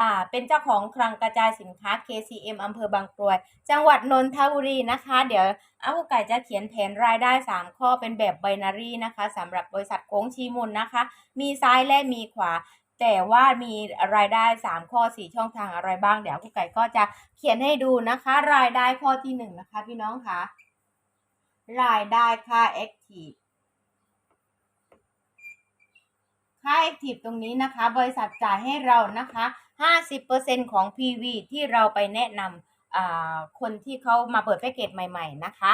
อ่าเป็นเจ้าของคลังกระจายสินค้า KCM อำเภอบางกรวย จังหวัดนนทบุรีนะคะ เดี๋ยวอาวุไก่จะเขียนแผนรายได้ 3 ข้อเป็นแบบไบนารีนะคะสำหรับบริษัทโค้งชีมุนนะคะ มีซ้ายและมีขวา แต่ว่ามีรายได้ 3 ข้อ 4 ช่องทางอะไรบ้าง เดี๋ยวอาวุไก่ก็จะเขียนให้ดูนะคะ รายได้ข้อที่ 1 นะคะ พี่น้องคะรายได้ค่า Active ค่า Active ตรงนี้นะคะ บริษัทจ่ายให้เรานะคะ 50%ของ PV ที่เราไปแนะนำอ่าคนที่เขามาเปิดแพ็กเกจใหม่ๆนะคะ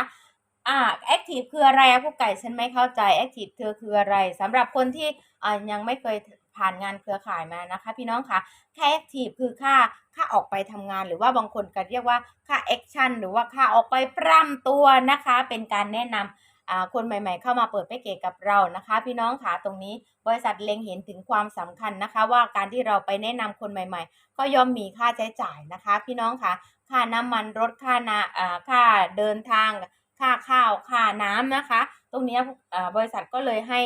อ่า Active คืออะไรอะผู้ไก่ฉันไม่เข้าใจ Active เธอคืออะไรสำหรับคนที่อ่ายังไม่เคยผ่านงานเครือข่ายมานะคะ พี่น้องคะค่า Active คือค่าค่าออกไปทำงาน หรือว่าบางคนก็เรียกว่าค่า Action หรือว่าค่าออกไปปร่ำตัวนะคะ เป็นการแนะนำอ่า คนใหม่ๆ เข้ามาเปิดแพ็กเกจกับเรานะคะ พี่น้องค่ะตรงนี้บริษัทเล็งเห็นถึงความสำคัญนะคะ ว่าการที่เราไปแนะนำคนใหม่ ๆ ก็ย่อมมีค่าใช้จ่ายนะคะ พี่น้องค่ะค่าน้ำมันรถค่านาค่าเดินทาง ค่าข้าวค่าน้ำนะคะ ตรงนี้บริษัทก็เลยให้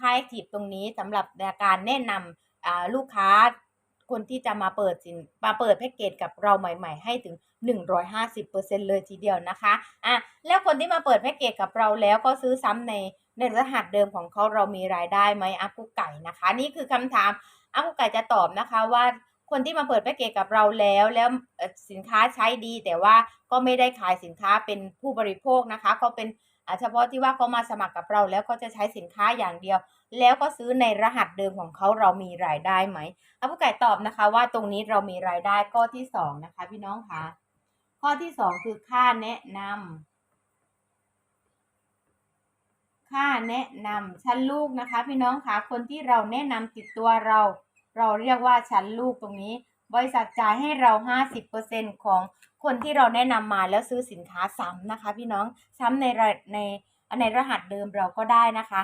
ค่าแอคทีฟตรงนี้สำหรับการแนะนำอ่าลูกค้าคนที่จะมาเปิดสินมาเปิดแพ็กเกจกับเราใหม่ ๆ ให้ถึง 150%เลยทีเดียวนะคะอะแล้วคนที่มาเปิดแพ็กเกจกับเราแล้วก็ซื้อซ้ำในในรหัสเดิมของเขาเรามีรายได้ไหมอัพกุ๊กไก่นะคะ นี่คือคำถามอัพกุ๊กไก่จะตอบนะคะว่าคนที่มาเปิดแพ็กเกจกับเราแล้วแล้วสินค้าใช้ดี แต่ว่าก็ไม่ได้ขายสินค้าเป็นผู้บริโภคนะคะเขาเป็นเฉพาะที่ว่าเขามาสมัครกับเราแล้วก็จะใช้สินค้าอย่างเดียว แล้วก็ซื้อในรหัสเดิมของเขาเรามีรายได้ไหมอัพกุ๊กไก่ตอบนะคะว่าตรงนี้เรามีรายได้ข้อที่สองนะคะพี่น้องคะ ข้อที่สองคือค่าแนะนำค่าแนะนำชั้นลูกนะคะ พี่น้องคะคนที่เราแนะนำติดตัวเรา เราเรียกว่าชั้นลูกตรงนี้ บริษัทจ่ายให้เรา 50%ของคนที่เราแนะนำมาแล้วซื้อสินค้าซ้ำนะคะ พี่น้องซ้ำในใน ในในรหัสเดิมเราก็ได้นะคะ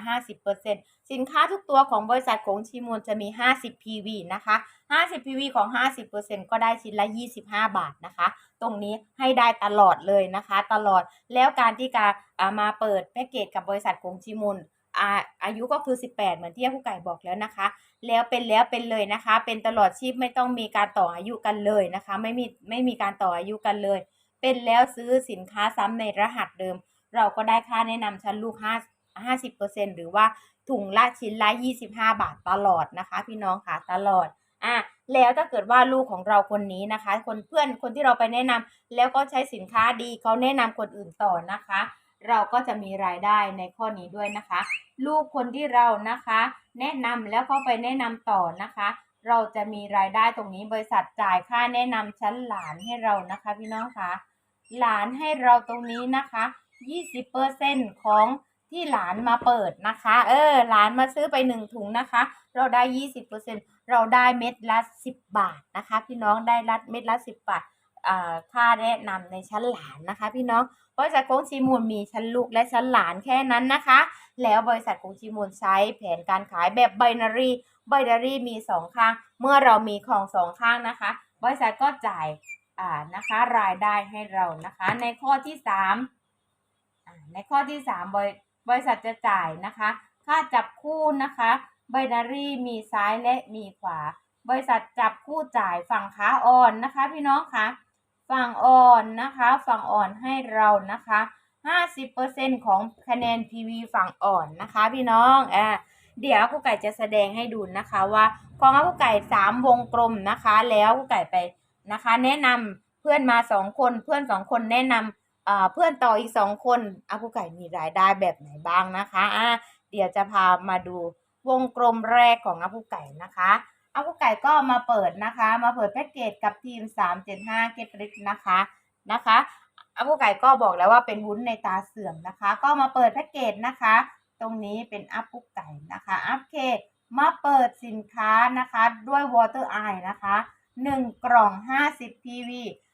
50%สินค้าทุกตัวของบริษัทของชิมูลจะมี 50 PV นะคะ 50 PV ของ 50%ก็ได้ชิ้นละ 25 บาทนะคะ ตรงนี้ให้ได้ตลอดเลยนะคะ ตลอด แล้วการที่การมาเปิดแพ็กเกจกับบริษัทของชิมูลอาอายุก็คือ 18 เหมือนที่ผู้ไก่บอกแล้วนะคะ แล้วเป็นแล้วเป็นเลยนะคะ เป็นตลอดชีพไม่ต้องมีการต่ออายุกันเลยนะคะ ไม่มีไม่มีการต่ออายุกันเลย เป็นแล้วซื้อสินค้าซ้ำในรหัสเดิม เราก็ได้ค่าแนะนำชั้นลูก5 50%หรือว่าถุงละชิ้นละ 25 บาทตลอดนะคะ พี่น้องค่ะตลอดอะแล้วถ้าเกิดว่าลูกของเราคนนี้นะคะ คนเพื่อนคนที่เราไปแนะนำแล้วก็ใช้สินค้าดีเขาแนะนำคนอื่นต่อนะคะ เราก็จะมีรายได้ในข้อนี้ด้วยนะคะ ลูกคนที่เรานะคะ แนะนำแล้วเขาไปแนะนำต่อนะคะ เราจะมีรายได้ตรงนี้บริษัทจ่ายค่าแนะนำชั้นหลานให้เรานะคะ พี่น้องคะหลานให้เราตรงนี้นะคะ 20%ของที่หลานมาเปิดนะคะ เออ หลานมาซื้อไปหนึ่งถุงนะคะ เราได้20%เราได้เม็ดละ10บาทนะคะ พี่น้องได้รัดเม็ดละ10บาทค่าแนะนำในชั้นหลานนะคะ พี่น้องบริษัทกงชีมูลมีชั้นลูกและชั้นหลานแค่นั้นนะคะ แล้วบริษัทกงชีมูลใช้แผนการขายแบบไบนารีไบนารีมีสองข้าง เมื่อเรามีของสองข้างนะคะ บริษัทก็จ่ายนะคะรายได้ให้เรานะคะ ในข้อที่สาม ในข้อที่สามบริบริษัทจะจ่ายนะคะ ค่าจับคู่นะคะไบนารีมีซ้ายและมีขวา บริษัทจับคู่จ่ายฝั่งขาอ่อนนะคะ พี่น้องคะฝั่งอ่อนนะคะ ฝั่งอ่อนให้เรานะคะ 50%ของคะแนน PV ฝั่งอ่อนนะคะ พี่น้องอ่าเดี๋ยวครูไก่จะแสดงให้ดูนะคะว่าของครูไก่สามวงกลมนะคะ แล้วครูไก่ไปนะคะ แนะนำเพื่อนมาสองคนเพื่อนสองคนแนะนำอ่า เพื่อนต่ออีกสองคนอาผู้ไก่มีรายได้แบบไหนบ้างนะคะอ่าเดี๋ยวจะพามาดูวงกลมแรกของอาผู้ไก่นะคะอาผู้ไก่ก็มาเปิดนะคะ มาเปิดแพ็กเกจกับทีม 375 เกตริกนะคะนะคะอาผู้ไก่ก็บอกแล้วว่าเป็นวุ้นในตาเสื่อมนะคะ ก็มาเปิดแพ็กเกจนะคะ ตรงนี้เป็นอัพผู้ไก่นะคะอัพเคมาเปิดสินค้านะคะด้วย Water Eye นะคะ 1 กล่อง 50 PV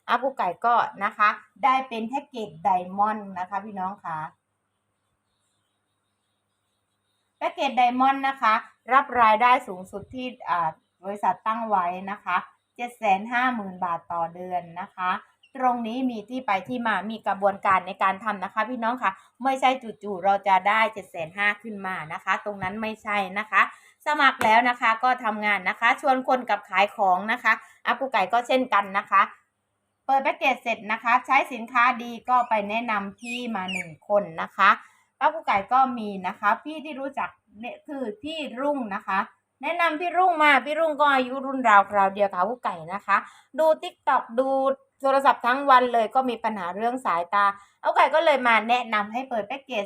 อากูไก่ก็นะคะ ได้เป็นแพ็กเกจไดมอนด์นะคะ พี่น้องคะแพ็กเกจไดมอนด์นะคะ รับรายได้สูงสุดที่อ่าบริษัทตั้งไว้นะคะ750,000 บาทต่อเดือนนะคะ ตรงนี้มีที่ไปที่มามีกระบวนการในการทำนะคะ พี่น้องค่ะ ไม่ใช่จู่ๆเราจะได้เจ็ดแสนห้าขึ้นมานะคะ ตรงนั้นไม่ใช่นะคะ สมัครแล้วนะคะก็ทำงานนะคะ ชวนคนกับขายของนะคะอากูไก่ก็เช่นกันนะคะ เปิดแพ็กเกจเสร็จนะคะ ใช้สินค้าดีก็ไปแนะนำพี่มาหนึ่งคนนะคะป้ากูไก่ก็มีนะคะ พี่ที่รู้จักเนี่ยคือพี่รุ่งนะคะ แนะนำพี่รุ่งมาพี่รุ่งก็อายุรุ่นราวคราวเดียวกับกูไก่นะคะ ดูติ๊กต็อกดูโทรศัพท์ทั้งวันเลยก็มีปัญหาเรื่องสายตาเอาไก่ก็เลยมาแนะนำให้เปิดแพ็กเกจ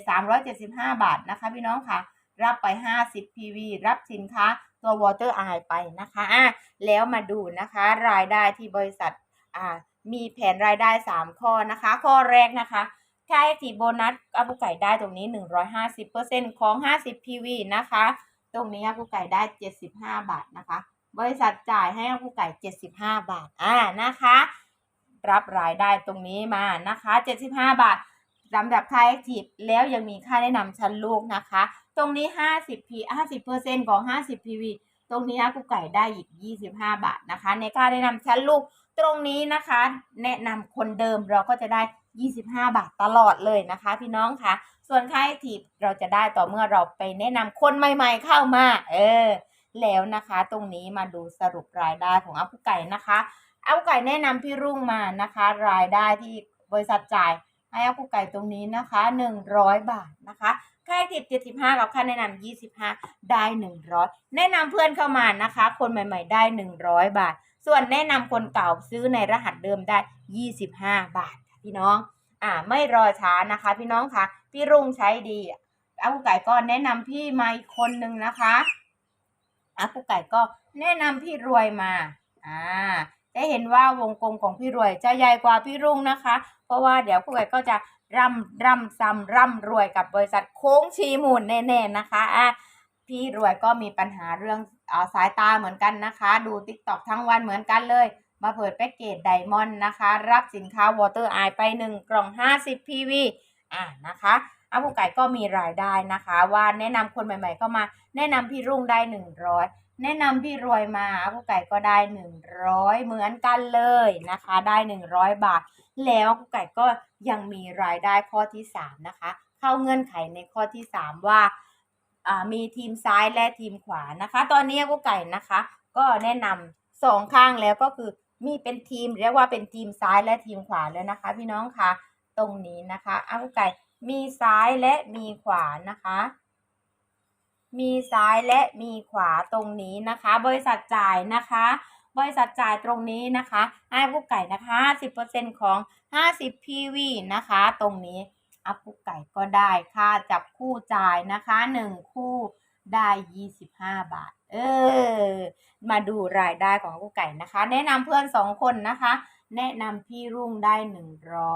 375 บาทนะคะ พี่น้องค่ะ รับไป 50 PV รับสินค้าตัว Water Eye ไปนะคะอะแล้วมาดูนะคะ รายได้ที่บริษัทอ่า มีแผนรายได้ 3 ข้อนะคะ ข้อแรกนะคะค่า Active Bonus อาบุไก่ได้ตรงนี้ 150%ของ 50 PV นะคะ ตรงนี้อาบุไก่ได้ 75 บาทนะคะ บริษัทจ่ายให้อาบุไก่ 75 บาทอ่านะคะ รับรายได้ตรงนี้มานะคะ 75 บาทสำหรับค่า Active แล้วยังมีค่าแนะนำชั้นลูกนะคะ ตรงนี้ 50 p 50%ของ 50 PV ตรงนี้อากูไก่ได้อีก 25 บาทนะคะ ในค่าแนะนำชั้นลูก ตรงนี้นะคะ แนะนำคนเดิมเราก็จะได้ 25 บาทตลอดเลยนะคะ พี่น้องคะส่วนค่า Active เราจะได้ต่อเมื่อเราไปแนะนำคนใหม่ ๆ เข้ามา เออ แล้วนะคะ ตรงนี้มาดูสรุปรายได้ของอากูไก่นะคะอากูไก่แนะนำพี่รุ่งมานะคะ รายได้ที่บริษัทจ่ายให้อากูไก่ตรงนี้นะคะ 100 บาทนะคะค่าติด75 กับค่าแนะนำ25 ได้ 100 แนะนำเพื่อนเข้ามานะคะ คนใหม่ ๆ ได้ 100 บาท ส่วนแนะนำคนเก่าซื้อในรหัสเดิมได้ 25 บาทพี่น้อง อ่า ไม่รอช้านะคะ พี่น้องคะพี่รุ่งใช้ดีอากูไก่ก็แนะนำพี่มาอีกคนนึงนะคะอากูไก่ก็แนะนำพี่รวยมา อ่าจะเห็นว่าวงกลมของพี่รวยจะใหญ่กว่าพี่รุ่งนะคะ เพราะว่าเดี๋ยวผู้ใหญ่ก็จะร่ำร่ำซ้ำร่ำรวยกับบริษัทโค้งชีมูลแน่ๆนะคะอะพี่รวยก็มีปัญหาเรื่อง สายตาเหมือนกันนะคะ ดูติ๊กต็อกทั้งวันเหมือนกันเลย มาเปิดแพ็กเกจไดมอนด์นะคะ รับสินค้าวอเตอร์ไอไป 1 กล่อง 50 PV อ่านะคะอาผู้ไก่ก็มีรายได้นะคะ ว่าแนะนำคนใหม่ๆเข้ามา แนะนำพี่รุ่งได้ 100 แนะนำพี่รวยมาอาผู้ไก่ก็ได้ 100 เหมือนกันเลยนะคะ ได้ 100 บาท แล้วกุ๊กไก่ก็ยังมีรายได้ข้อที่ 3 นะคะ เข้าเงื่อนไขในข้อที่ 3 ว่า มีทีมซ้ายและทีมขวานะคะ ตอนนี้กุ๊กไก่นะคะ ก็แนะนำสองข้างแล้วก็คือมีเป็นทีมเรียกว่าเป็นทีมซ้ายและทีมขวาแล้วนะคะ พี่น้องคะตรงนี้นะคะอากุ๊กไก่มีซ้ายและมีขวานะคะ มีซ้ายและมีขวาตรงนี้นะคะ บริษัทจ่ายนะคะ บริษัทจ่ายตรงนี้นะคะให้ผู้ไก่นะคะ 10%ของ 50 PV นะคะ ตรงนี้ อัพผู้ไก่ก็ได้ค่าจับคู่จ่ายนะคะ 1 คู่ได้ 25 บาท เออ มาดูรายได้ของผู้ไก่นะคะ แนะนำเพื่อน 2 คนนะคะ แนะนำพี่รุ่งได้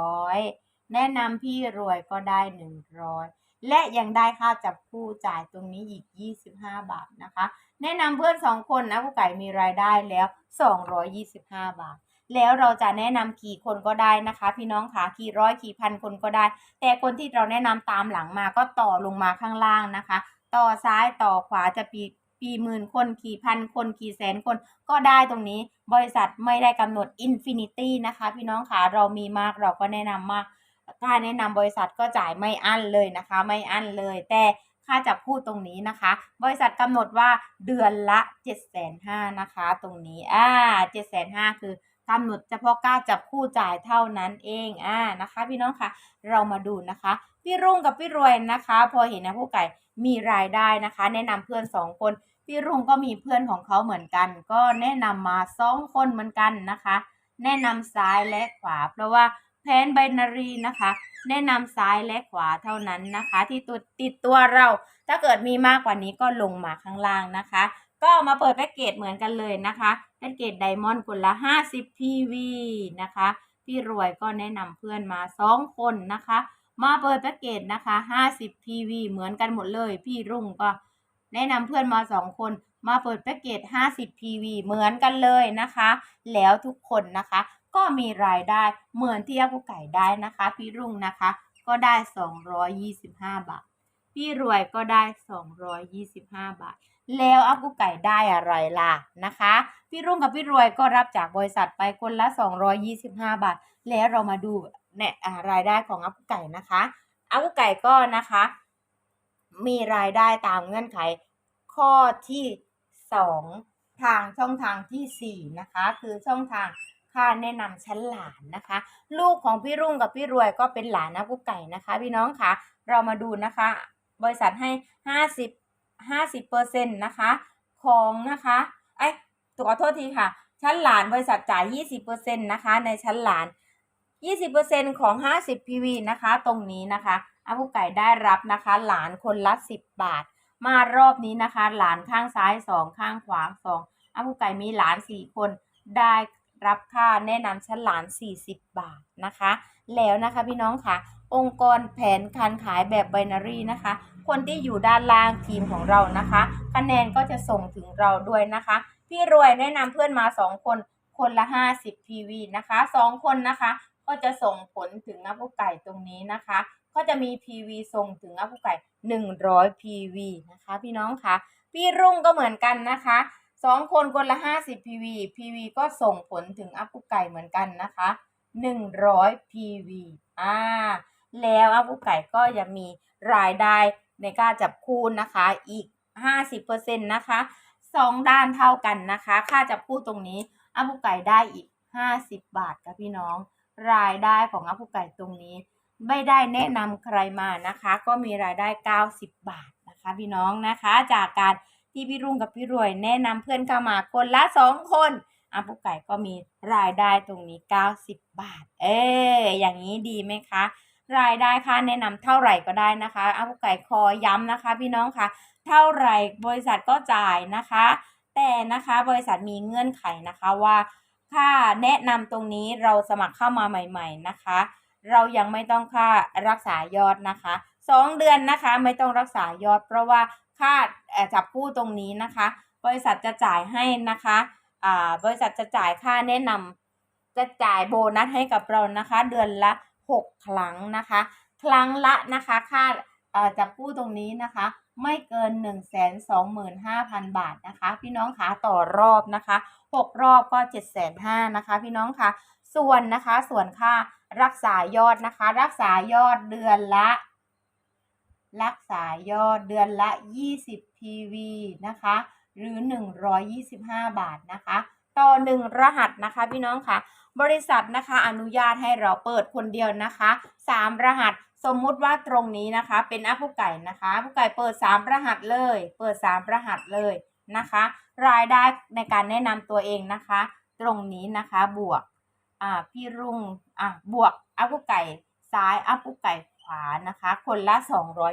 100 แนะนำพี่รวยก็ได้ 100 และยังได้ค่าจับคู่จ่ายตรงนี้อีก 25 บาทนะคะ แนะนำเพื่อนสองคนนะผู้ไก่มีรายได้แล้ว 225 บาท แล้วเราจะแนะนำกี่คนก็ได้นะคะ พี่น้องคะกี่ร้อยกี่พันคนก็ได้ แต่คนที่เราแนะนำตามหลังมาก็ต่อลงมาข้างล่างนะคะ ต่อซ้ายต่อขวาจะปีปีหมื่นคนกี่พันคนกี่แสนคนก็ได้ตรงนี้ บริษัทไม่ได้กำหนดอินฟินิตี้นะคะ พี่น้องคะเรามีมากเราก็แนะนำมากค่าแนะนำบริษัทก็จ่ายไม่อั้นเลยนะคะ ไม่อั้นเลย แต่ค่าจับคู่ตรงนี้นะคะ บริษัทกำหนดว่าเดือนละ7จ็ดแสนห้านะคะ ตรงนี้อ่าเจ็ดแสนห้าคือ กำหนดเฉพาะค่าจับคู่จ่ายเท่านั้นเองอ่านะคะ พี่น้องคะเรามาดูนะคะ พี่รุ่งกับพี่รวยนะคะ พอเห็นนะผู้ไก่มีรายได้นะคะ แนะนำเพื่อนสองคนพี่รุ่งก็มีเพื่อนของเขาเหมือนกัน ก็แนะนำมาสองคนเหมือนกันนะคะ แนะนำซ้ายและขวา เพราะว่าแผนไบนารีนะคะ แนะนำซ้ายและขวาเท่านั้นนะคะ ที่ติดตัวเรา ถ้าเกิดมีมากกว่านี้ก็ลงมาข้างล่างนะคะ ก็มาเปิดแพ็กเกจเหมือนกันเลยนะคะแพ็กเกจไดมอนด์คนละ 50 PV นะคะ พี่รวยก็แนะนำเพื่อนมา 2 คนนะคะ มาเปิดแพ็กเกจนะคะ 50 PV เหมือนกันหมดเลย พี่รุ่งก็แนะนำเพื่อนมา 2 คน มาเปิดแพ็กเกจ 50 PV เหมือนกันเลยนะคะ แล้วทุกคนนะคะ ก็มีรายได้เหมือนที่อากุไก่ได้นะคะ พี่รุ่งนะคะ ก็ได้ 225 บาท พี่รวยก็ได้ 225 บาท แล้วอากุไก่ได้อะไรล่ะนะคะ พี่รุ่งกับพี่รวยก็รับจากบริษัทไปคนละ 225 บาท แล้วเรามาดูเนี่ยรายได้ของอากุไก่นะคะอากุไก่ก็นะคะ มีรายได้ตามเงื่อนไขข้อที่ 2 ทางช่องทางทีสี่4 นะคะ คือช่องทางค่าแนะนำชั้นหลานนะคะ ลูกของพี่รุ่งกับพี่รวยก็เป็นหลานนะกุ๊กไก่นะคะ พี่น้องคะเรามาดูนะคะ บริษัทให้ห้าสิบห้าสิบเปอร์เซ็นต์นะคะของนะคะไอ้ยขอโทษทีค่ะ ชั้นหลานบริษัทจ่ายยี่สิบเปอร์เซ็นต์นะคะ ในชั้นหลานยี่สิบเปอร์เซ็นต์ของห้าสิบ PV นะคะ ตรงนี้นะคะอากุไก่ได้รับนะคะ หลานคนละสิบบาท มารอบนี้นะคะ หลานข้างซ้ายสองข้างขวาสองอากุไก่มีหลานสี่คนได้รับค่าแนะนำชั้นหลาน 40 บาทนะคะ แล้วนะคะพี่น้องค่ะ องค์กรแผนการขายแบบไบนารีนะคะ คนที่อยู่ด้านล่างทีมของเรานะคะ คะแนนก็จะส่งถึงเราด้วยนะคะ พี่รวยแนะนำเพื่อนมา 2 คน คนละ 50 PV นะคะ 2 คนนะคะ ก็จะส่งผลถึงอัปไก่ตรงนี้นะคะ ก็จะมี PV ส่งถึงอัปไก่ 100 PV นะคะ พี่น้องค่ะพี่รุ่งก็เหมือนกันนะคะสองคนคนละ 50 PV PV ก็ส่งผลถึงอัปไก่เหมือนกันนะคะ 100 PV อ่า แล้วอัปไก่ก็ยังมีรายได้ ในการจับคู่นะคะ อีก 50%นะคะสองด้านเท่ากันนะคะ ค่าจับคู่ตรงนี้อัปไก่ได้อีก 50 บาทค่ะพี่น้อง รายได้ของอัปไก่ตรงนี้ ไม่ได้แนะนำใครมานะคะ ก็มีรายได้ 90 บาทนะคะ พี่น้องนะคะ จากการที่พี่รุ่งกับพี่รวยแนะนำเพื่อนเข้ามาคนละสองคนอาปุกไก่ก็มีรายได้ตรงนี้ 90 บาท เอออย่างนี้ดีไหมคะ รายได้ค่าแนะนำเท่าไหร่ก็ได้นะคะอาปุไก่คอย้ำนะคะ พี่น้องคะเท่าไหร่บริษัทก็จ่ายนะคะ แต่นะคะบริษัทมีเงื่อนไขนะคะว่าค่าแนะนำตรงนี้เราสมัครเข้ามาใหม่ ๆนะคะ เรายังไม่ต้องค่ารักษายอดนะคะสองเดือนนะคะไม่ต้องรักษายอด เพราะว่าค่าจับคู่ตรงนี้นะคะ บริษัทจะจ่ายให้นะคะบริษัทจะจ่ายค่าแนะนำจะจ่ายโบนัสให้กับเรานะคะ เดือนละ 6 ครั้งนะคะ ครั้งละนะคะค่าจับคู่ตรงนี้นะคะ ไม่เกิน 1 2 5 0 0 0 บาทนะคะ พี่น้องคะต่อรอบนะคะ 6 รอบก็ 7 5 0 0 0นะคะ พี่น้องคะส่วนนะคะส่วนค่ารักษายอดนะคะ รักษายอดเดือนละ รักษายอดเดือนละ 20 PV นะคะ หรือ 125 บาทนะคะ ต่อ1รหัสนะคะพี่น้องคะบริษัทนะคะอนุญาตให้เราเปิดคนเดียวนะคะ3รหัสสมมุติว่าตรงนี้นะคะ เป็นอัพผู้ไก่นะคะผู้ไก่เปิด3รหัสเลย เปิด3รหัสเลยนะคะ รายได้ในการแนะนำตัวเองนะคะ ตรงนี้นะคะบวกอ่าพี่รุ่งอะบวกอัพผู้ไก่ซ้ายอัพผู้ไก่ขวานะคะ คนละ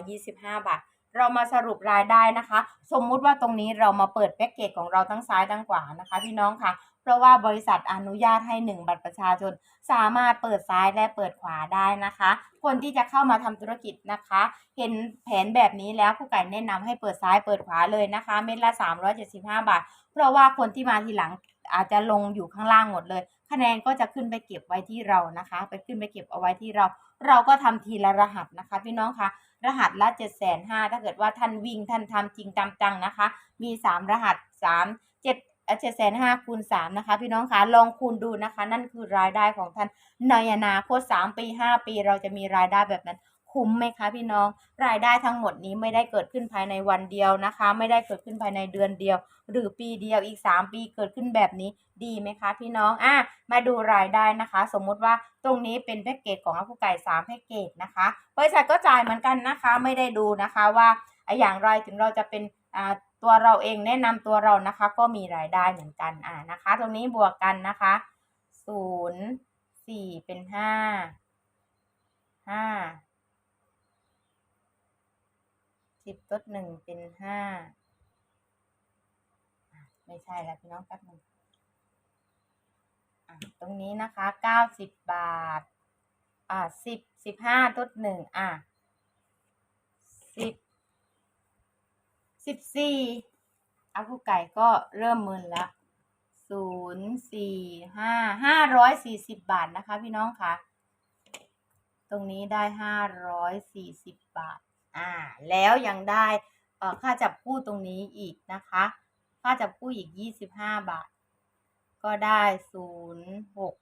225 บาท เรามาสรุปรายได้นะคะ สมมุติว่าตรงนี้เรามาเปิดแพ็กเกจของเราทั้งซ้ายทั้งขวานะคะ พี่น้องค่ะ เพราะว่าบริษัทอนุญาตให้ 1 บัตรประชาชน สามารถเปิดซ้ายและเปิดขวาได้นะคะ คนที่จะเข้ามาทำธุรกิจนะคะ เห็นแผนแบบนี้แล้วผู้ไก่แนะนำให้เปิดซ้ายเปิดขวาเลยนะคะ เม็ดละ 375 บาท เพราะว่าคนที่มาทีหลังอาจจะลงอยู่ข้างล่างหมดเลย คะแนนก็จะขึ้นไปเก็บไว้ที่เรานะคะ ไปขึ้นไปเก็บเอาไว้ที่เรา เราก็ทำทีละรหัสนะคะ พี่น้องคะ รหัสละ7 5 0 0 0ถ้าเกิดว่าท่านวิ่งท่านทำจริงจำจังนะคะ มี 3 รหัส 3 7เจ็ดแสนห้าคูณสามนะคะ พี่น้องคะลองคูณดูนะคะ นั่นคือรายได้ของท่านในอนาคตสามปีห้าปีเราจะมีรายได้แบบนั้น คุ้มไหมคะพี่น้อง รายได้ทั้งหมดนี้ไม่ได้เกิดขึ้นภายในวันเดียวนะคะ ไม่ได้เกิดขึ้นภายในเดือนเดียว หรือปีเดียวอีก 3 ปีเกิดขึ้นแบบนี้ดีไหมคะพี่น้องอะมาดูรายได้นะคะ สมมุติว่าตรงนี้เป็นแพ็กเกจของอัพุไก่3แพ็กเกจนะคะบริษัทก็จ่ายเหมือนกันนะคะ ไม่ได้ดูนะคะว่าอย่างไรถึงเราจะเป็นอ่าตัวเราเองแนะนำตัวเรานะคะ ก็มีรายได้เหมือนกันอ่านะคะ ตรงนี้บวกกันนะคะศูนย์สี่เป็นห้าห้า สิบลดหนึ่งเป็นห้าไม่ใช่แล้วพี่น้องแป๊บนึงอะตรงนี้นะคะเก้าสิบบาท อ่าสิบสิบห้าลดหนึ่งอะสิบสิบสี่อาผู้ไก่ก็เริ่มมึนละศูนย์สี่ห้าห้าร้อยสี่สิบบาทนะคะพี่น้องคะตรงนี้ได้ห้าร้อยสี่สิบบาท อ่าแล้วยังได้ค่าจับคู่ตรงนี้อีกนะคะ ค่าจับคู่อีกยี่สิบห้าบาท ก็ได้ศูนย์หก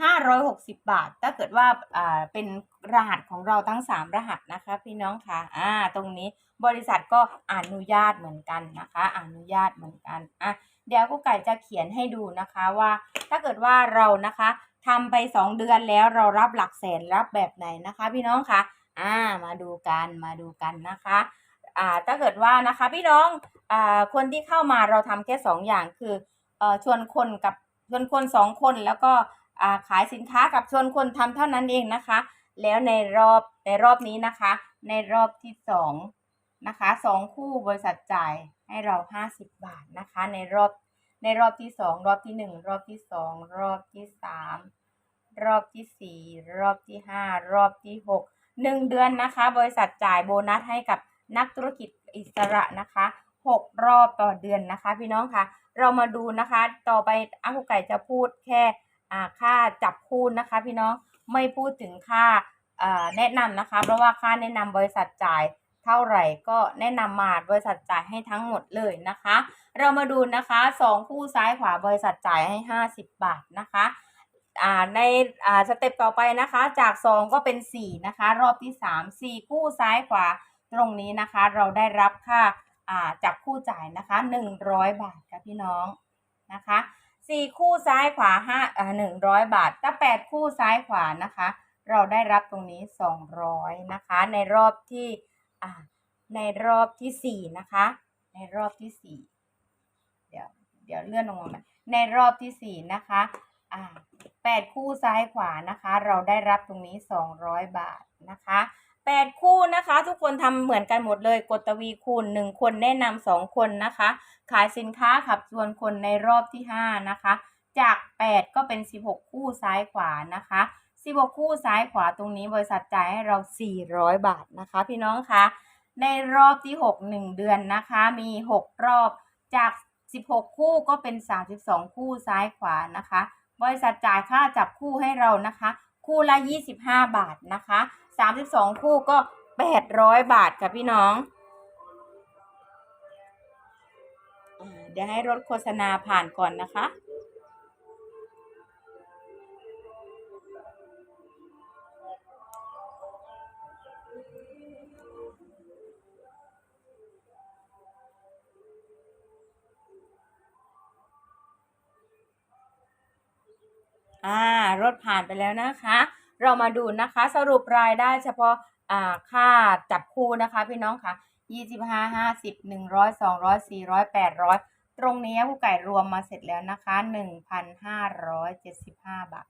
ห้าร้อยหกสิบบาท ถ้าเกิดว่าอ่าเป็นรหัสของเราทั้งสามรหัสนะคะพี่น้องคะอ่าตรงนี้บริษัทก็อนุญาตเหมือนกันนะคะอนุญาตเหมือนกันอะเดี๋ยวกูไก่จะเขียนให้ดูนะคะว่า ถ้าเกิดว่าเรานะคะทำไปสองเดือนแล้วเรารับหลักแสนรับแบบไหนนะคะ พี่น้องคะ อ่ามาดูกันมาดูกันนะคะอ่าถ้าเกิดว่านะคะพี่น้องอ่าคนที่เข้ามาเราทำแค่สองอย่างคือเอ่อชวนคนกับชวนคนสองคนแล้วก็อ่าขายสินค้ากับชวนคนทำเท่านั้นเองนะคะ แล้วในรอบในรอบนี้นะคะ ในรอบที่สองนะคะสองคู่บริษัทจ่ายให้เราห้าสิบบาทนะคะ ในรอบในรอบที่สองรอบที่หนึ่งรอบที่สองรอบที่สามรอบที่สี่รอบที่ห้ารอบที่หก หนึ่งเดือนนะคะ บริษัทจ่ายโบนัสให้กับนักธุรกิจอิสระนะคะหกรอบต่อเดือนนะคะ พี่น้องคะเรามาดูนะคะ ต่อไปอากุไก่จะพูดแค่ค่าจับคู่นะคะ พี่น้องไม่พูดถึงค่าแนะนำนะคะ เพราะว่าค่าแนะนำบริษัทจ่ายเท่าไหร่ก็แนะนำมาบริษัทจ่ายให้ทั้งหมดเลยนะคะ เรามาดูนะคะสองคู่ซ้ายขวาบริษัทจ่ายให้ห้าสิบบาทนะคะ ในอ่าสเต็ปต่อไปนะคะ จากสองก็เป็นสี่นะคะ รอบที่สามสี่คู่ซ้ายขวาตรงนี้นะคะ เราได้รับค่าอ่าจับคู่จ่ายนะคะหนึ่งร้อยบาทค่ะพี่น้องนะคะสี่คู่ซ้ายขวาห้าอ่าหนึ่งร้อยบาท ถ้าแปดคู่ซ้ายขวานะคะ เราได้รับตรงนี้สองร้อยนะคะ ในรอบที่อ่าในรอบที่สี่นะคะ ในรอบที่สี่เดี๋ยวเดี๋ยวเลื่อนลงมาใหม่ในรอบที่สี่นะคะ อ่าแปดคู่ซ้ายขวานะคะ เราได้รับตรงนี้สองร้อยบาทนะคะแปดคู่นะคะ ทุกคนทำเหมือนกันหมดเลยกดตวีคูณหนึ่งคนแนะนำสองคนนะคะ ขายสินค้าขับชวนคนในรอบที่ห้านะคะ จากแปดก็เป็นสิบหกคู่ซ้ายขวานะคะสิบหกคู่ซ้ายขวาตรงนี้บริษัทจ่ายให้เราสี่ร้อยบาทนะคะ พี่น้องคะในรอบที่หกหนึ่งเดือนนะคะ มีหกรอบจาก16คู่ก็เป็น32คู่ซ้ายขวานะคะ บริษัทจ่ายค่าจับคู่ให้เรานะคะ คู่ละ 25 บาทนะคะ 32 คู่ก็ 800 บาทค่ะพี่น้อง เดี๋ยวให้รถโฆษณาผ่านก่อนนะคะ อ่ารถผ่านไปแล้วนะคะ เรามาดูนะคะสรุปรายได้เฉพาะอ่าค่าจับคู่นะคะ พี่น้องค่ะยี่สิบห้าห้าสิบหนึ่งร้อยสองร้อยสี่ร้อยแปดร้อยตรงนี้ผู้ไก่รวมมาเสร็จแล้วนะคะหนึ่งพันห้าร้อยเจ็ดสิบห้าบาท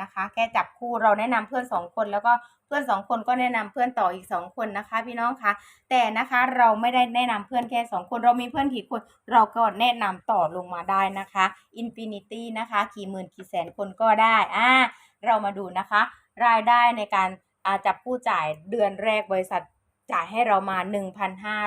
นะคะ แค่จับคู่เราแนะนำเพื่อนสองคนแล้วก็เพื่อนสองคนก็แนะนำเพื่อนต่ออีกสองคนนะคะ พี่น้องคะแต่นะคะเราไม่ได้แนะนำเพื่อนแค่สองคนเรามีเพื่อนกี่คน เราก็แนะนำต่อลงมาได้นะคะ Infinity นะคะกี่หมื่นกี่แสนคนก็ได้อ่าเรามาดูนะคะ รายได้ในการอาจับผู้จ่ายเดือนแรกบริษัทจ่ายให้เรามา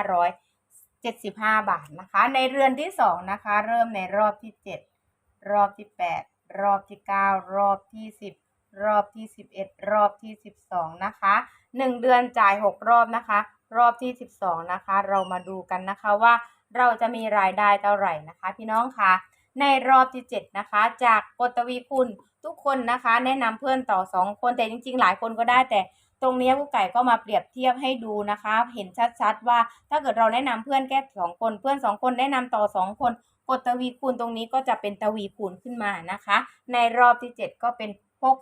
1,575 บาทนะคะ ในเรือนที่ 2 นะคะ เริ่มในรอบที่ 7 รอบที่ 8 รอบที่ 9 รอบที่ 10 รอบที่ 11 รอบที่ 12 นะคะ 1 เดือนจ่าย 6 รอบนะคะ รอบที่ 12 นะคะ เรามาดูกันนะคะว่าเราจะมีรายได้เท่าไหร่นะคะ พี่น้องคะในรอบที่ 7 นะคะ จากกฎวีคุณทุกคนนะคะ แนะนำเพื่อนต่อ 2 คนแต่จริง ๆ หลายคนก็ได้แต่ตรงนี้ผู้ไก่ก็มาเปรียบเทียบให้ดูนะคะ เห็นชัดๆว่าถ้าเกิดเราแนะนำเพื่อนแค่สองคน เพื่อนสองคนแนะนำต่อสองคน กฎทวีคูณตรงนี้ก็จะเป็นทวีคูณขึ้นมานะคะ ในรอบที่ 7 ก็เป็น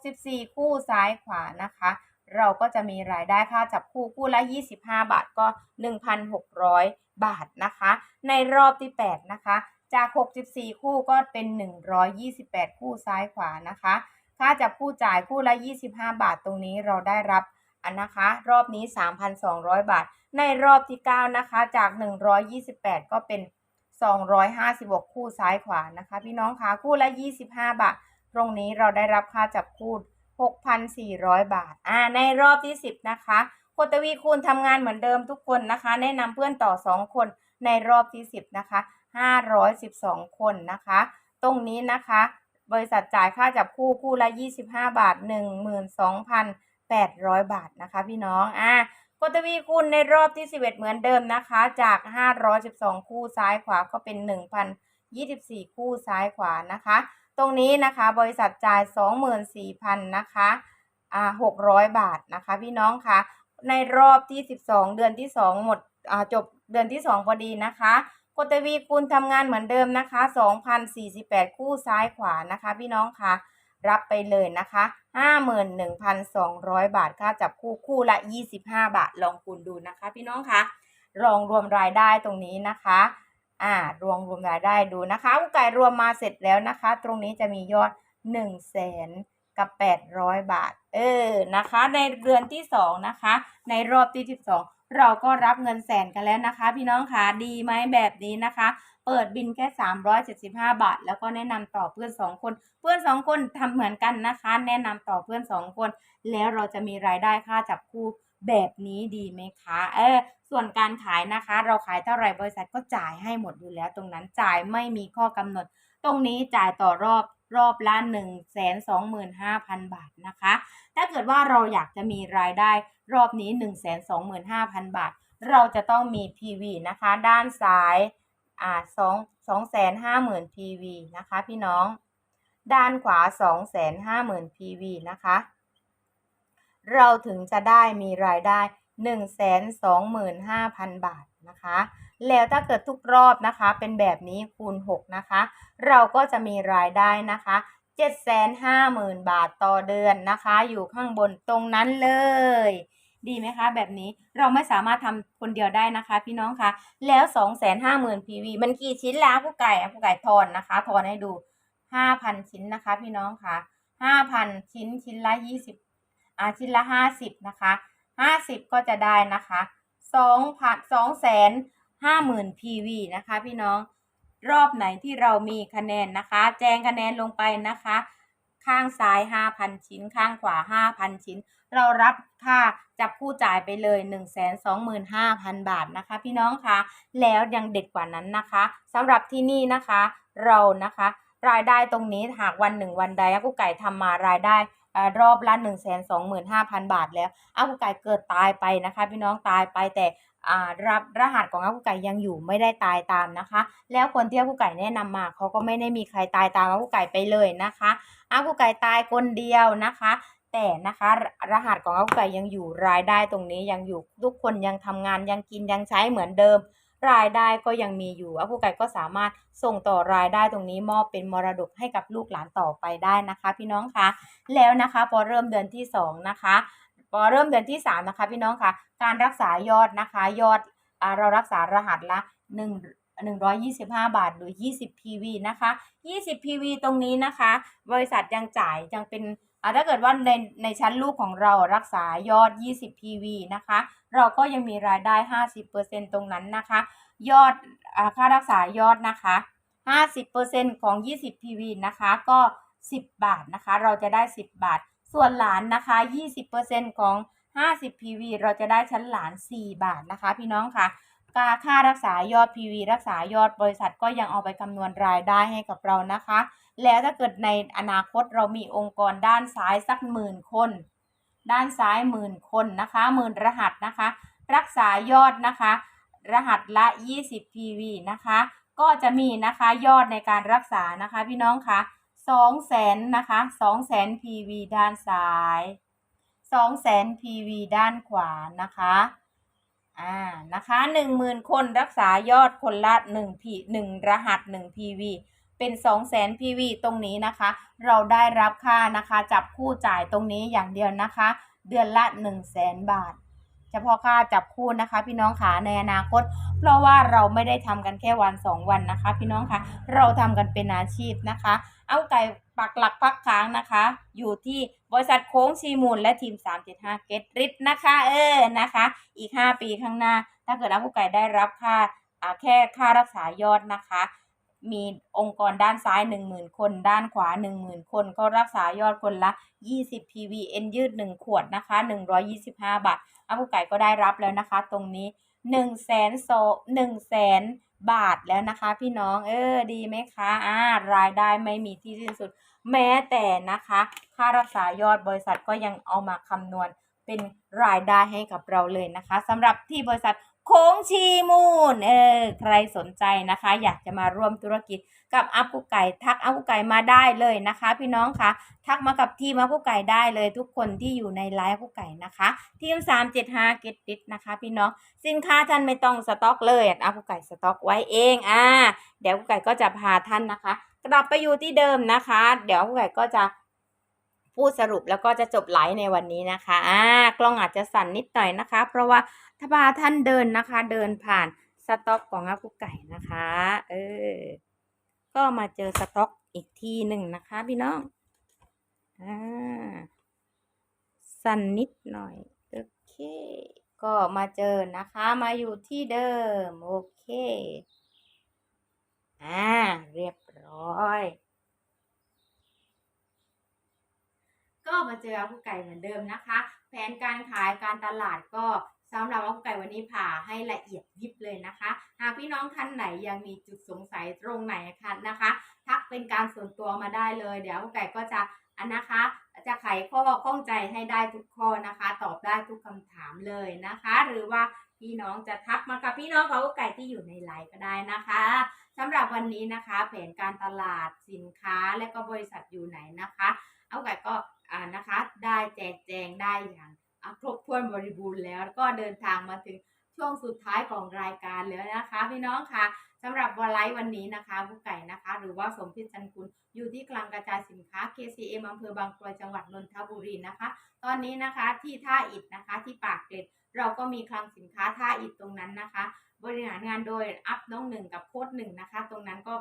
64 คู่ซ้ายขวานะคะ เราก็จะมีรายได้ค่าจับคู่คู่ละ 25 บาทก็ 1,600 บาทนะคะ ในรอบที่ 8 นะคะ จาก 64 คู่ก็เป็น 128 คู่ซ้ายขวานะคะค่าจับคู่จ่ายคู่ละ 25 บาทตรงนี้เราได้รับอันนะคะ รอบนี้ 3,200 บาท ในรอบที่ 9 นะคะ จาก 128 ก็เป็น 256 คู่ซ้ายขวานะคะ พี่น้องคะคู่ละ 25 บาท ตรงนี้เราได้รับค่าจับคู่ 6,400 บาท อ่า ในรอบที่ 10 นะคะโคตวีคูณทำงานเหมือนเดิมทุกคนนะคะ แนะนำเพื่อนต่อ 2 คนในรอบที่ 10 นะคะ 512 คนนะคะ ตรงนี้นะคะ บริษัทจ่ายค่าจับคู่คู่ละ 25 บาท 12,800 บาทนะคะ พี่น้อง อ่า กกดทวีคูณในรอบที่ 11 เหมือนเดิมนะคะ จาก 512 คู่ซ้ายขวาก็เป็น 1,024 คู่ซ้ายขวานะคะ ตรงนี้นะคะบริษัทจ่าย 24,000นะคะอ่า600 บาทนะคะพี่น้องคะในรอบที่ 12 เดือนที่ 2 หมดอ่าจบเดือนที่ 2 พอดีนะคะกดทวีคูณทำงานเหมือนเดิมนะคะ 2,048 คู่ซ้ายขวานะคะ พี่น้องคะ รับไปเลยนะคะ 51,200 บาทค่าจับคู่คู่ละ 25 บาท ลองคูณดูนะคะ พี่น้องคะลองรวมรายได้ตรงนี้นะคะอ่ารวมรวมรายได้ดูนะคะอุกไก่รวมมาเสร็จแล้วนะคะ ตรงนี้จะมียอด1นึ่งแสนกับ 800 บาท เออ นะคะ ในเดือนที่ 2 นะคะ ในรอบที่ 12 เราก็รับเงินแสนกันแล้วนะคะ พี่น้องคะดีไหมแบบนี้นะคะ เปิดบินแค่ 375 บาท แล้วก็แนะนำต่อเพื่อน 2 คน เพื่อน 2 คนทำเหมือนกันนะคะ แนะนำต่อเพื่อน 2 คน แล้วเราจะมีรายได้ค่าจับคู่แบบนี้ดีไหมคะเออส่วนการขายนะคะ เราขายเท่าไหร่บริษัทก็จ่ายให้หมดอยู่แล้ว ตรงนั้นจ่ายไม่มีข้อกำหนด ตรงนี้จ่ายต่อรอบ รอบละ1 2 5 0 0 0 บาทนะคะ ถ้าเกิดว่าเราอยากจะมีรายได้รอบนี้ 1 2 5 0 0 0 บาท เราจะต้องมี PV นะคะ ด้านซ้ายอ่า2 2 5 0 0 0 0 PV นะคะพี่น้อง ด้านขวา2 5 0 0 0 0 PV นะคะ เราถึงจะได้มีรายได้125,000บาท นะคะ แล้วถ้าเกิดทุกรอบนะคะ เป็นแบบนี้คูณ 6 นะคะ เราก็จะมีรายได้นะคะ750,000 บาทต่อเดือนนะคะ อยู่ข้างบนตรงนั้นเลย ดีไหมคะ แบบนี้เราไม่สามารถทำคนเดียวได้นะคะ พี่น้องคะแล้ว 250,000 PV มันกี่ชิ้นแล้วผู้ไก่อ่ผู้ไก่ทอนนะคะทอนให้ดู 5,000 ชิ้นนะคะ พี่น้องคะ5,000 ชิ้นชิ้นละ 20อ่าชิ้นละ 50 นะคะ 50 ก็จะได้นะคะ 2,000 250,000 PV นะคะพี่น้องรอบไหนที่เรามีคะแนนนะคะ แจ้งคะแนนลงไปนะคะ ข้างซ้าย 5,000 ชิ้น ข้างขวา 5,000 ชิ้น เรารับค่าจับคู่จ่ายไปเลย 125,000 บาทนะคะ พี่น้องคะแล้วยังเด็ดกว่านั้นนะคะสำหรับที่นี่นะคะ เรานะคะ รายได้ตรงนี้หากวันหนึ่งวันใดอากุไก่ทำมารายได้ รอบละ1 2 5 0 0 0 บาทแล้วอากุไก่เกิดตายไปนะคะ พี่น้องตายไปแต่อ่ารับรหัสของอากุไก่ยังอยู่ไม่ได้ตายตามนะคะ แล้วคนที่อากุไก่แนะนำมาเขาก็ไม่ได้มีใครตายตามอากุไก่ไปเลยนะคะอากุไก่ตายคนเดียวนะคะแต่นะคะรหัสของอากุไก่ยังอยู่รายได้ตรงนี้ยังอยู่ทุกคนยังทำงานยังกินยังใช้เหมือนเดิม รายได้ก็ยังมีอยู่อากุไก่ก็สามารถส่งต่อรายได้ตรงนี้มอบเป็นมรดกให้กับลูกหลานต่อไปได้นะคะ พี่น้องคะแล้วนะคะพอเริ่มเดือนที่สองนะคะ พอเริ่มเดือนที่สามนะคะ พี่น้องคะการรักษายอดนะคะยอดเรารักษารหัสละหนึ่ง125 บาทหรือ 20 PV นะคะ 20 PV ตรงนี้นะคะ บริษัทยังจ่ายยังเป็น อ่าถ้าเกิดว่าในในชั้นลูกของเรารักษายอด 20 PV นะคะ เราก็ยังมีรายได้ 50%ตรงนั้นนะคะ ยอดอค่ารักษายอดนะคะ 50%ของ 20 PV นะคะก็ 10 บาทนะคะ เราจะได้ 10 บาท ส่วนหลานนะคะ 20%ของ 50 PV เราจะได้ชั้นหลาน 4 บาทนะคะ พี่น้องค่ะ ค่าค่ารักษายอด PV รักษายอดบริษัทก็ยังเอาไปคำนวณรายได้ให้กับเรานะคะ แล้วถ้าเกิดในอนาคตเรามีองค์กรด้านซ้ายสักหมื่นคน ด้านซ้ายหมื่นคนนะคะหมื่นรหัสนะคะ รักษายอดนะคะ รหัสละ 20 PV นะคะ ก็จะมีนะคะยอดในการรักษานะคะ พี่น้องคะ2แสนนะคะ2แสน PV ด้านซ้าย2แสน PV ด้านขวานะคะ อ่านะคะหนึ่งหมื่นคนรักษายอดคนละหนึ่งพีหนึ่งรหัสหนึ่ง PV เป็นสองแสน PV ตรงนี้นะคะ เราได้รับค่านะคะจับคู่จ่ายตรงนี้อย่างเดียวนะคะ เดือนละหนึ่งแสนบาท เฉพาะค่าจับคู่นะคะ พี่น้องขาในอนาคต เพราะว่าเราไม่ได้ทำกันแค่วันสองวันนะคะ พี่น้องคะเราทำกันเป็นอาชีพนะคะ เอาไก่ ปักหลักปักค้างนะคะ อยู่ที่บริษัทโค้งชีมูลและทีม 375 เกตริดนะคะ เออนะคะ อีก 5 ปีข้างหน้า ถ้าเกิดว่าผู้ไก่ได้รับค่าอ่าแค่ค่ารักษายอดนะคะ มีองค์กรด้านซ้าย 10,000 คน ด้านขวา 10,000 คน ก็รักษายอดคนละ 20 PV เอ็นยืด 1 ขวดนะคะ 125 บาทอาผู้ไก่ก็ได้รับแล้วนะคะ ตรงนี้1 0 0 0 0 0โซ1แสน บาทแล้วนะคะ พี่น้องเออดีไหมคะอ่ารายได้ไม่มีที่สิ้นสุด แม้แต่นะคะ ค่ารักษายอดบริษัทก็ยังเอามาคำนวณเป็นรายได้ให้กับเราเลยนะคะสำหรับที่บริษัท โค้งชีมูลเออใครสนใจนะคะ อยากจะมาร่วมธุรกิจกับอัปกุไก่ ทักอัปกุไก่มาได้เลยนะคะ พี่น้องคะทักมากับทีมอัปกุไก่ได้เลย ทุกคนที่อยู่ในไลฟ์อัปกุไก่นะคะ ทีม 375เกตติดนะคะ พี่น้องสินค้าท่านไม่ต้องสต็อกเลยอัปกุไก่สต็อกไว้เองอ่าเดี๋ยวกุไก่ก็จะพาท่านนะคะ กลับไปอยู่ที่เดิมนะคะ เดี๋ยวกุไก่ก็จะ พูดสรุปแล้วก็จะจบไลฟ์ในวันนี้นะคะอ่ากล้องอาจจะสั่นนิดหน่อยนะคะ เพราะว่าถ้าพาท่านเดินนะคะ เดินผ่านสต็อกของอากุไก่นะคะ เออ ก็มาเจอสต็อกอีกทีหนึ่งนะคะ พี่น้อง อ่า สั่นนิดหน่อย โอเค ก็มาเจอนะคะ มาอยู่ที่เดิม โอเค อ่า เรียบร้อย ก็ มาเจออากุไก่เหมือนเดิมนะคะ แผนการขายการตลาดก็สำหรับอากุไก่วันนี้ผ่าให้ละเอียดยิบเลยนะคะ หากพี่น้องท่านไหนยังมีจุดสงสัยตรงไหนคะนะคะ ทักเป็นการส่วนตัวมาได้เลย เดี๋ยวอากุไก่ก็จะอันนะคะ จะไขข้อข้องใจให้ได้ทุกข้อนะคะ ตอบได้ทุกคำถามเลยนะคะ หรือว่าพี่น้องจะทักมากับพี่น้องของอากุไก่ที่อยู่ในไลน์ก็ได้นะคะสำหรับวันนี้นะคะ แผนการตลาดสินค้าและก็บริษัทอยู่ไหนนะคะ เอาไก่ก็ อ่านะคะ ได้แจกแจงได้อย่างครบถ้วนบริบูรณ์แล้วก็เดินทางมาถึงช่วงสุดท้ายของรายการแล้วนะคะ พี่น้องค่ะสำหรับวันไลฟ์วันนี้นะคะผู้ไก่นะคะ หรือว่าสมพิษจันกุลอยู่ที่กลางกระจายสินค้า KCM อำเภอบางกรวยจังหวัดนนทบุรีนะคะ ตอนนี้นะคะที่ท่าอิฐนะคะที่ปากเกร็ดเราก็มีคลังสินค้าท่าอิฐตรงนั้นนะคะ บริหารงานโดยอัพน้องหนึ่งกับโค้ดหนึ่งนะคะ ตรงนั้นก็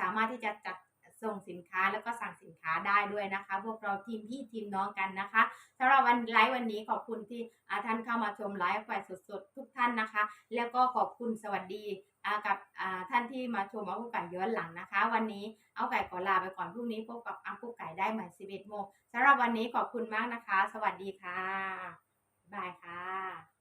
สามารถที่จะจัด ส่งสินค้าแล้วก็สั่งสินค้าได้ด้วยนะคะ พวกเราทีมพี่ทีมน้องกันนะคะสำหรับวันไลฟ์วันนี้ขอบคุณที่ท่านเข้ามาชมไลฟ์ไฟสดๆทุกท่านนะคะ แล้วก็ขอบคุณสวัสดีกับท่านที่มาชมเอากุไก่ย้อนหลังนะคะ วันนี้เอาไก่ขอลาไปก่อนพรุ่งนี้พบกับอัมกุไก่ได้ใหม่11โมงสำหรับวันนี้ขอบคุณมากนะคะ สวัสดีค่ะบายค่ะ